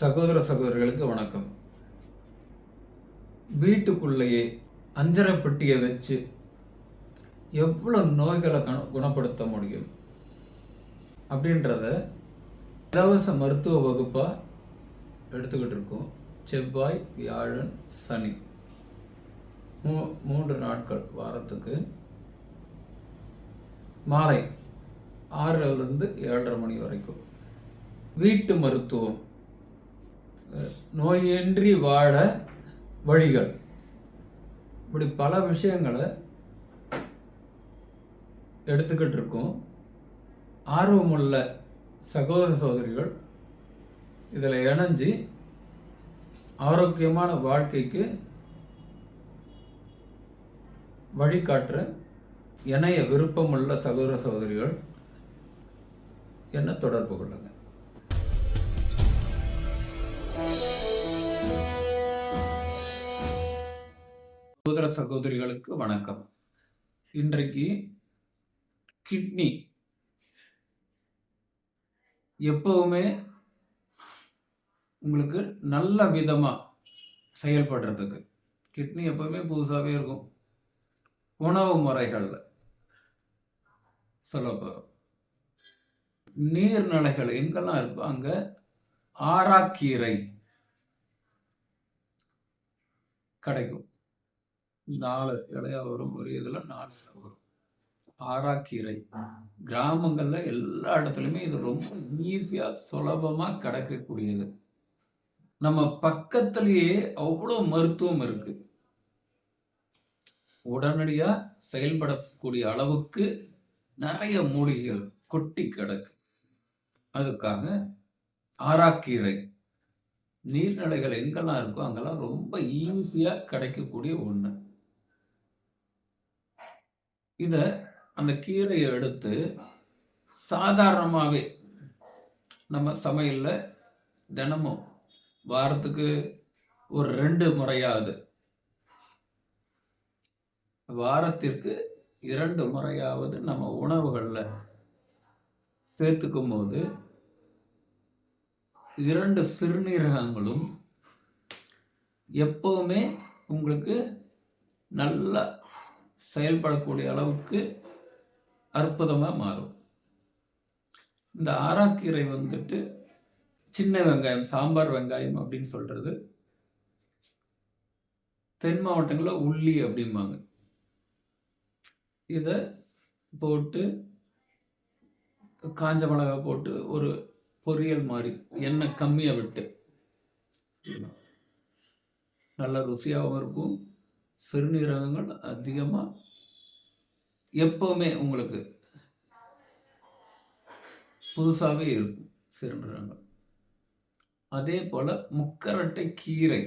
சகோதர சகோதரிகளுக்கு வணக்கம். வீட்டுக்குள்ளேயே அஞ்சரை பெட்டியை வச்சு எவ்வளோ நோய்களை கண குணப்படுத்த முடியும்? அப்படின்றத இலவச மருத்துவ வகுப்பாக எடுத்துக்கிட்டு இருக்கோம். செவ்வாய் வியாழன் சனி. மூ மூன்று நாட்கள் வாரத்துக்கு. மாலை ஆறுலேருந்து ஏழரை மணி வரைக்கும். வீட்டு மருத்துவம். நோயின்றி வாழ வழிகள். இப்படி பல விஷயங்களை எடுத்துக்கிட்டு இருக்கோம் ஆர்வமுள்ள சகோதர சகோதரிகள் இதில் இணைஞ்சு ஆரோக்கியமான வாழ்க்கைக்கு வழிகாட்டுற இணைய விருப்பமுள்ள சகோதர சகோதரிகள் என்ன தொடர்பு கொள்ளுங்கள் சகோதர சகோதரிகளுக்கு வணக்கம். இன்றைக்கு கிட்னி. எப்பவுமே உங்களுக்கு நல்ல விதமா செயல்படுறதுக்கு. கிட்னி எப்பவுமே புதுசாகவே இருக்கும். உணவு முறைகளில். சொல்ல போகிறோம் நீர்நிலைகள் எங்கெல்லாம் இருக்கோ அங்கே ஆராக்கீரை கிடைக்கும். நாலு இலையா வரும் ஒரு இதில் நாலு வரும். ஆராக்கீரை கிராமங்களில் எல்லா இடத்துலையுமே இது ரொம்ப ஈஸியாக சுலபமாக கிடைக்கக்கூடியது. நம்ம பக்கத்திலேயே அவ்வளோ மருத்துவம் இருக்கு. உடனடியாக செயல்படக்கூடிய அளவுக்கு நிறைய மூலிகைகள் கொட்டி கிடக்கு. அதுக்காக ஆராக்கீரை நீர்நிலைகள் எங்கெல்லாம் இருக்கோ அங்கெல்லாம் ரொம்ப ஈஸியாக கிடைக்கக்கூடிய ஒன்று இதை அந்த கீரையை எடுத்து சாதாரணமாகவே நம்ம சமையலில் தினமும் வாரத்துக்கு ஒரு ரெண்டு முறையாவது வாரத்திற்கு இரண்டு முறையாவது நம்ம உணவுகளில் சேர்த்துக்கும் போது இரண்டு சிறுநீரகங்களும் எப்பவுமே உங்களுக்கு நல்லா செயல்படக்கூடிய அளவுக்கு அற்புதமாக மாறும். இந்த ஆராக்கீரை வந்துட்டு சின்ன வெங்காயம் சாம்பார் வெங்காயம் அப்படின்னு சொல்றது. தென் மாவட்டங்களில் உள்ளி அப்படிம்பாங்க. இதை போட்டு காஞ்ச மிளகாய் போட்டு ஒரு பொரியல் மாதிரி எண்ணெய் கம்மியாக விட்டு. நல்ல ருசியாகவும் இருக்கும். சிறுநீரகங்கள் அதிகமாக எப்பவுமே உங்களுக்கு புதுசாகவே இருக்கும் சிறுநீரகங்கள். அதே போல் முக்கரட்டை கீரை.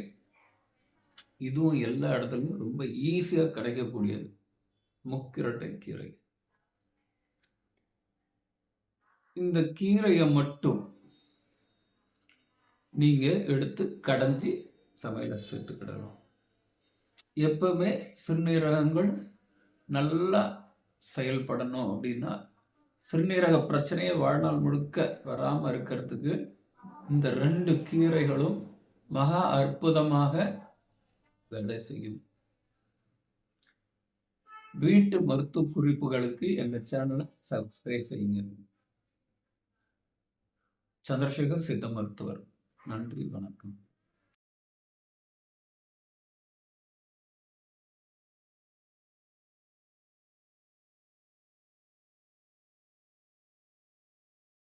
இதுவும் எல்லா இடத்துலையும் ரொம்ப ஈஸியாக கிடைக்கக்கூடியது. முக்கிரட்டை கீரை. இந்த கீரையை மட்டும் நீங்கள் எடுத்து கடைஞ்சி சமையல சேர்த்துக்கிடணும். எப்பவுமே சிறுநீரகங்கள் நல்லா செயல்படணும் அப்படின்னா சிறுநீரக பிரச்சனையை வாழ்நாள் முழுக்க வராமல் இருக்கிறதுக்கு இந்த ரெண்டு கீரைகளும் மகா அற்புதமாக வேலை செய்யும். வீட்டு மருத்துவ குறிப்புகளுக்கு எங்கள் சேனலை சப்ஸ்கிரைப் செய்யுங்க. சந்திரசேகர் சித்த மருத்துவர். நன்றி வணக்கம்.